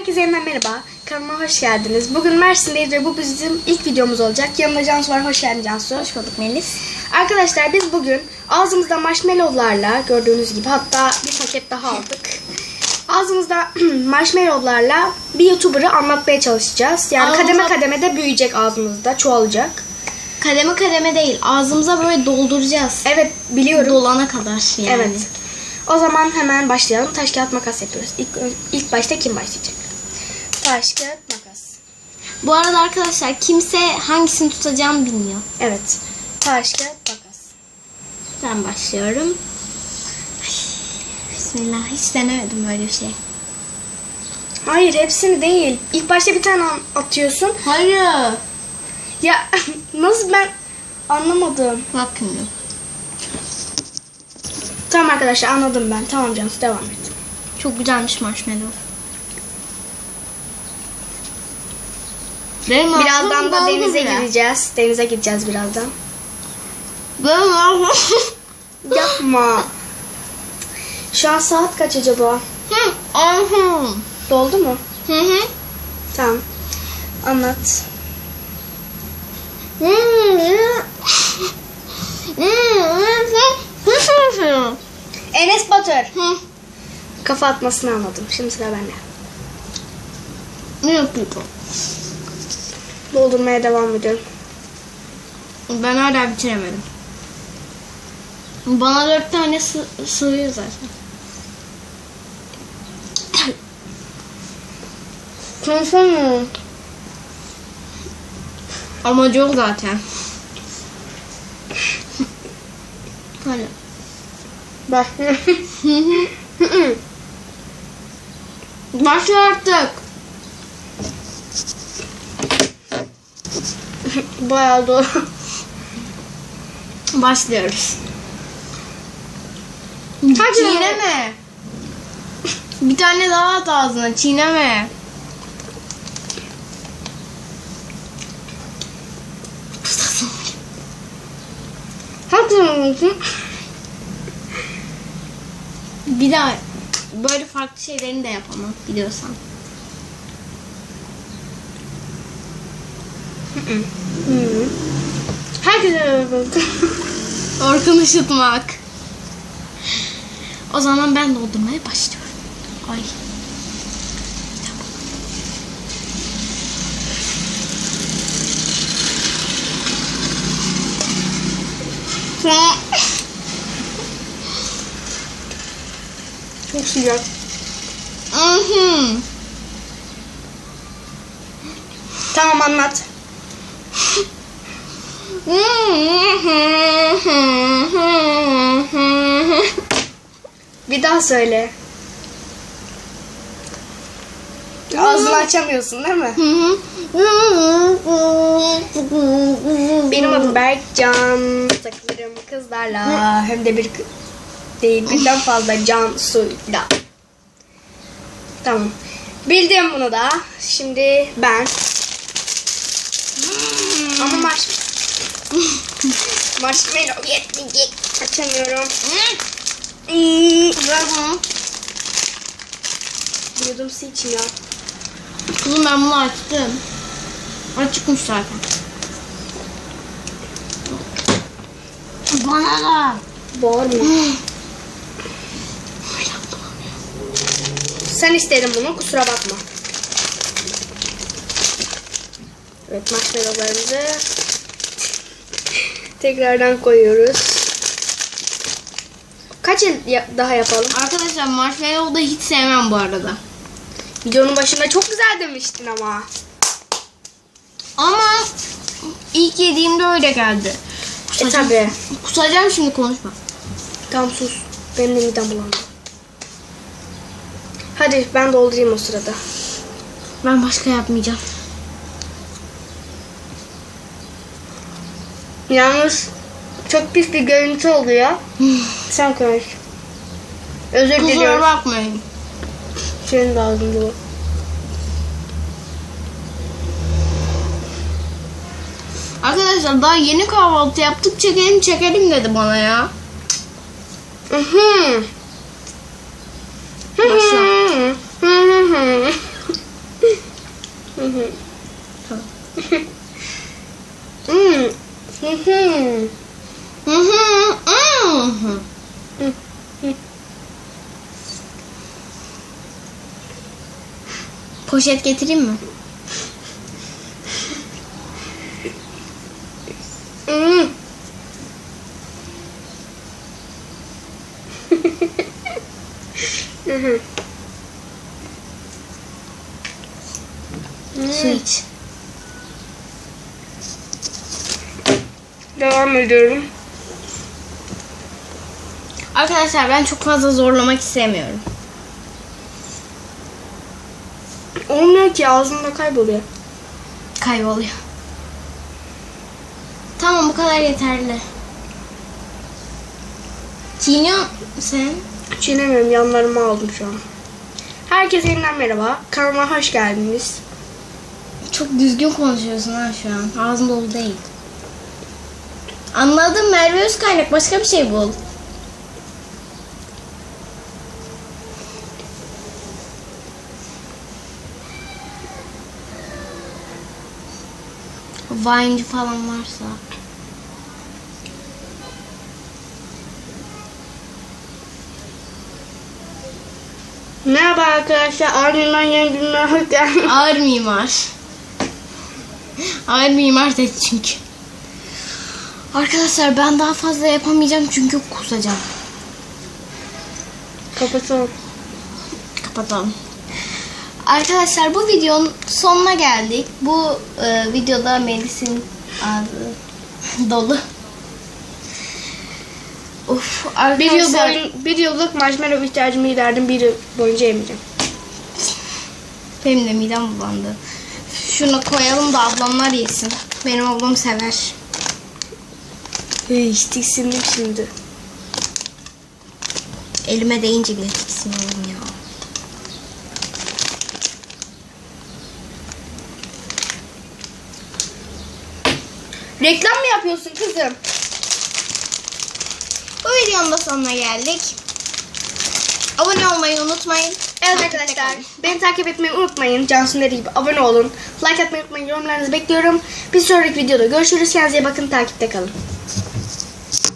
Herkese yeniden merhaba. Kanalıma hoş geldiniz. Bugün Mersin'deyiz ve bu bizim ilk videomuz olacak. Yanımda Cansu var. Hoş geldin Cansu. Hoş bulduk Melis. Arkadaşlar biz bugün ağzımızda marshmallowlarla gördüğünüz gibi hatta bir paket daha aldık. Ağzımızda marshmallowlarla bir YouTuber'ı anlatmaya çalışacağız. Yani Ağzımıza- kademe kademe de büyüyecek ağzımızda. Çoğalacak. Kademe kademe değil. Ağzımıza böyle dolduracağız. Evet biliyorum. Dolana kadar yani. Evet. O zaman hemen başlayalım. Taş kağıt makas yapıyoruz. İlk, ilk başta kim başlayacak? Taş kağıt makas. Bu arada arkadaşlar kimse hangisini tutacağını bilmiyor. Evet. Taş kağıt makas. Ben başlıyorum. Ay, Bismillah. Hiç denemedim böyle bir şey. Hayır hepsini değil. İlk başta bir tane an- atıyorsun. Hayır. Ya nasıl ben anlamadım. Bakın. Tamam arkadaşlar anladım ben. Tamam Cansu devam et. Çok güzelmiş marshmallow. Benim Birazdan da denize bile. gideceğiz. Denize gideceğiz birazdan. Benim aklım... Yapma. Şu an saat kaç acaba? Doldu mu? Hı hı. Tamam. Anlat. Enes Batur. Hı. Kafa atmasını anladım. Şimdi sıra bende. Ne yapıyorsun? Doldurmaya devam ediyorum. Ben hala bitiremedim. Bana dört tane sı sığıyor zaten. Konuşamıyorum. Amacı o zaten. Hala. Bak. Başla artık. Bayağı doğru. Başlıyoruz. Hadi. Çiğneme. Bir tane daha at ağzına. Çiğneme. Hadi. Bir daha böyle farklı şeylerini de yapamam biliyorsan. Hı. Herkese Orkun ışıtmak. O zaman ben doldurmaya başlıyorum. Ay. Çok sıcak. Tamam anlat. Bir daha söyle. Ağzını açamıyorsun değil mi? Benim adım Berkcan. Takılırım kızlarla. Hem de bir değil birden fazla can suyla. Tamam. Bildim bunu da. Şimdi ben. Ama marş... Marshmallow yetmeyecek. Açamıyorum. Ver bunu. Yudum su için ya. Kızım ben bunu açtım. Açıkmış zaten. Bana da. Bağırma. Sen istedin bunu kusura bakma. Evet marshmallowlarımızı tekrardan koyuyoruz. Kaç el daha yapalım? Arkadaşlar marshmallow da hiç sevmem bu arada. Videonun başında çok güzel demiştin ama. Ama ilk yediğimde öyle geldi. E tabi. Kusacağım şimdi konuşma. Tamam sus. Benim de midem bulandı. Hadi ben doldurayım o sırada. Ben başka yapmayacağım. Yalnız çok pis bir görüntü oluyor. Sen konuş. Özür Kusura diliyorum. bakmayın. Senin de ağzın dolu. Arkadaşlar daha yeni kahvaltı yaptık çekelim çekelim dedi bana ya. Mhm. Başla. Hı. Tamam. Hmm. Hı hı. Hı hı, hı. Poşet getireyim mi? Su iç. Devam ediyorum. Arkadaşlar ben çok fazla zorlamak istemiyorum. Olmuyor ki ağzımda kayboluyor. Kayboluyor. Tamam bu kadar yeterli. Çiğniyor sen? Çiğnemiyorum yanlarımı aldım şu an. Herkese yeniden merhaba. Kanalıma hoş geldiniz. Çok düzgün konuşuyorsun ha şu an. Ağzın dolu değil. Anladım Merve Özkaynak. Başka bir şey bul. Vine'ci falan varsa. Merhaba arkadaşlar. Ardından yeni. Ağır mimar. Ağır mimar dedi çünkü. Arkadaşlar ben daha fazla yapamayacağım çünkü kusacağım. Kapatalım. Kapatalım. Arkadaşlar bu videonun sonuna geldik. Bu e, videoda Melis'in ağzı dolu. Of Bir yıl, arkadaşlar boyun, bir yıllık marshmallow ihtiyacımı giderdim. Bir yıl boyunca yemeyeceğim. benim de midem bulandı. Şunu koyalım da ablamlar yesin. Benim ablam sever. Hey, tiksindim şimdi. Elime değince bile tiksiniyorum ya. Reklam mı yapıyorsun kızım? Bu videonun da sonuna geldik. Abone olmayı unutmayın. Evet Takipte arkadaşlar. kalın. Beni takip etmeyi unutmayın. Cansu'nun dediği gibi abone olun. Like atmayı unutmayın. Yorumlarınızı bekliyorum. Bir sonraki videoda görüşürüz. Kendinize iyi bakın. Takipte kalın.